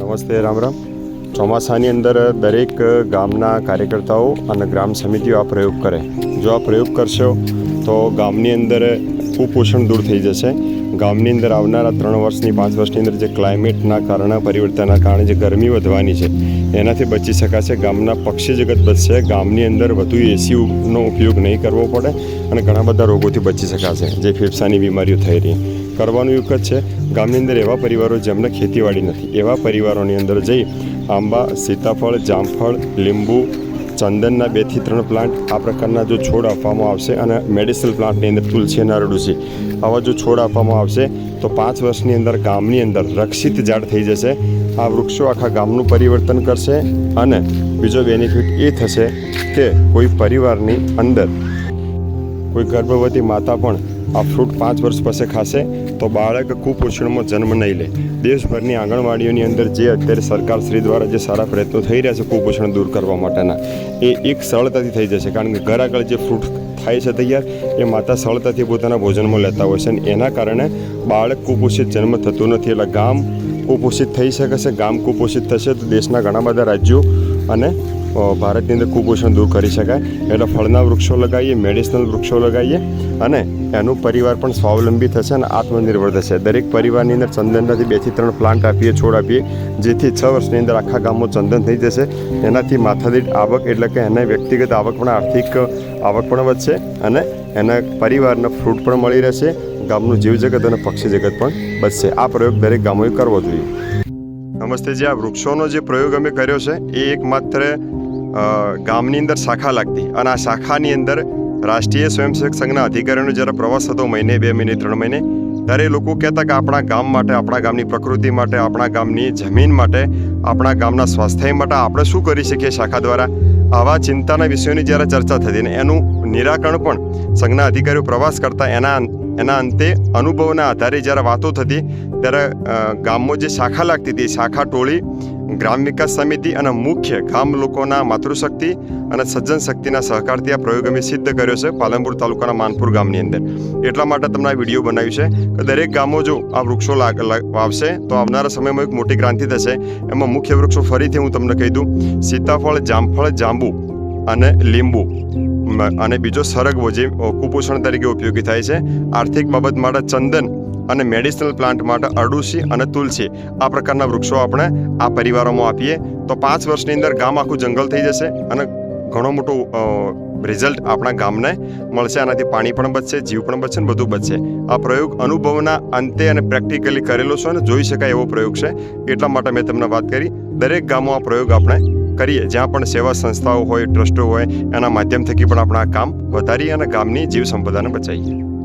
નમસ્તે, રામ રામ. ચોમાસાની અંદર દરેક ગામના કાર્યકર્તાઓ અને ગ્રામ સમિતિઓ આ પ્રયોગ કરે. જો આ પ્રયોગ કરશો, તો ગામની અંદર કુપોષણ દૂર થઈ જશે. ગામની અંદર આવનારા ત્રણ વર્ષની, પાંચ વર્ષની અંદર જે ક્લાઇમેટના કારણે, પરિવર્તનના કારણે જે ગરમી વધવાની છે, એનાથી બચી શકાશે. ગામના પક્ષી જગત બચશે. ગામની અંદર વધુ એસીનો ઉપયોગ નહીં કરવો પડે અને ઘણા બધા રોગોથી બચી શકાશે, જે ફેફસાની બીમારીઓ થઈ રહી. કરવાનું એક જ છે. ગામની અંદર એવા પરિવારો જેમને ખેતીવાડી નથી. એવા પરિવારોની અંદર જઈ આંબા, સીતાફળ, જામફળ, લીંબુ, ચંદનના બેથી ત્રણ પ્લાન્ટ આ પ્રકારના જો છોડ આપવામાં આવશે અને મેડિસિનલ પ્લાન્ટની અંદર તુલસી અને અરડુસી આવા જો છોડ આપવામાં આવશે તો પાંચ વર્ષની અંદર ગામની અંદર રક્ષિત ઝાડ થઈ જશે. આ વૃક્ષો આખા ગામનું પરિવર્તન કરશે અને બીજો બેનિફિટ એ થશે કે કોઈ પરિવારની અંદર કોઈ ગર્ભવતી માતા પણ આ ફ્રૂટ પાંચ વર્ષ પછી ખાશે તો બાળક કુપોષણમાં જન્મ નહીં લે. દેશભરની આંગણવાડીઓની અંદર જે અત્યારે સરકાર શ્રી દ્વારા જે સારા પ્રયત્નો થઈ રહ્યા છે કુપોષણ દૂર કરવા માટેના, એ એક સરળતાથી થઈ જશે. કારણ કે ઘર આગળ જે ફ્રૂટ થાય છે તૈયાર, એ માતા સરળતાથી પોતાના ભોજનમાં લેતા હોય છે અને એના કારણે બાળક કુપોષિત જન્મ થતું નથી. એટલે ગામ કુપોષિત થઈ શકે છે, ગામ કુપોષિત થશે તો દેશના ઘણા બધા રાજ્યો અને ભારતની અંદર કુપોષણ દૂર કરી શકાય. એટલે ફળના વૃક્ષો લગાવીએ મેડિસિનલ વૃક્ષો લગાવીએ અને એનું પરિવાર પણ સ્વાવલંબી થશે અને આત્મનિર્ભર થશે. દરેક પરિવારની અંદર ચંદનમાંથી બેથી ત્રણ પ્લાન્ટ આપીએ છોડ આપીએ જેથી છ વર્ષની અંદર આખા ગામમાં ચંદન થઈ જશે. એનાથી માથાદીઠ આવક એટલે કે એને વ્યક્તિગત આવક પણ આર્થિક આવક પણ વધશે અને એના પરિવારને ફ્રૂટ પણ મળી રહેશે. ગામનું જીવજગત અને પક્ષી જગત પણ બચશે. આ પ્રયોગ દરેક ગામોએ કરવો જોઈએ. નમસ્તે જે આ વૃક્ષોનો જે પ્રયોગ અમે કર્યો છે એ એક માત્ર અ, ગામની અંદર શાખા લાગતી અને આ શાખાની અંદર રાષ્ટ્રીય સ્વયંસેવક સંઘના અધિકારીઓનો જ્યારે પ્રવાસ થતો મહિને, બે મહિને, ત્રણ મહિને, ત્યારે લોકો કહેતા કે આપણા ગામ માટે, આપણા ગામની પ્રકૃતિ માટે, આપણા ગામની જમીન માટે, આપણા ગામના સ્વાસ્થ્ય માટે આપણે શું કરી શકીએ શાખા દ્વારા? આવા ચિંતાના વિષયોની જ્યારે ચર્ચા થતી અને એનું નિરાકરણ પણ સંઘના અધિકારીઓ પ્રવાસ કરતા એના એના અંતે અનુભવના આધારે જ્યારે વાતો થતી, ત્યારે ગામમાં જે શાખા લાગતી હતી શાખા ટોળી ગ્રામ વિકાસ સમિતિ અને મુખ્ય ગામ લોકોના માતૃશક્તિ અને સજ્જન શક્તિના સહકારથી આ પ્રયોગ અમે સિદ્ધ કર્યો છે પાલનપુર તાલુકાના માનપુર ગામની અંદર. એટલા માટે તમને આ વીડિયો બનાવ્યું છે કે દરેક ગામો જો આ વૃક્ષો વાવશે તો આવનારા સમયમાં એક મોટી ક્રાંતિ થશે. એમાં મુખ્ય વૃક્ષો ફરીથી હું તમને કહી દઉં. સીતાફળ, જામફળ, જાંબુ અને લીંબુ અને બીજો સરગવો જે કુપોષણ તરીકે ઉપયોગી થાય છે. આર્થિક બાબત માટે ચંદન અને મેડિસિનલ પ્લાન્ટ માટે અરડુસી અને તુલસી આ પ્રકારના વૃક્ષો આપણે આ પરિવારોમાં આપીએ. તો પાંચ વર્ષની અંદર ગામ આખું જંગલ થઈ જશે અને ઘણો મોટો રિઝલ્ટ આપણા ગામને મળશે. આનાથી પાણી પણ બચશે, જીવ પણ બચશે ને બધું બચશે. આ પ્રયોગ અનુભવના અંતે અને પ્રેક્ટિકલી કરેલો છે અને જોઈ શકાય એવો પ્રયોગ છે. એટલા માટે મેં તમને વાત કરી. દરેક ગામો આ પ્રયોગ આપણે કરીએ. જ્યાં પણ સેવા સંસ્થાઓ હોય, ટ્રસ્ટો હોય, એના માધ્યમ થકી પણ આપણે કામ વધારીએ અને ગામની જીવ સંપદાને બચાવીએ.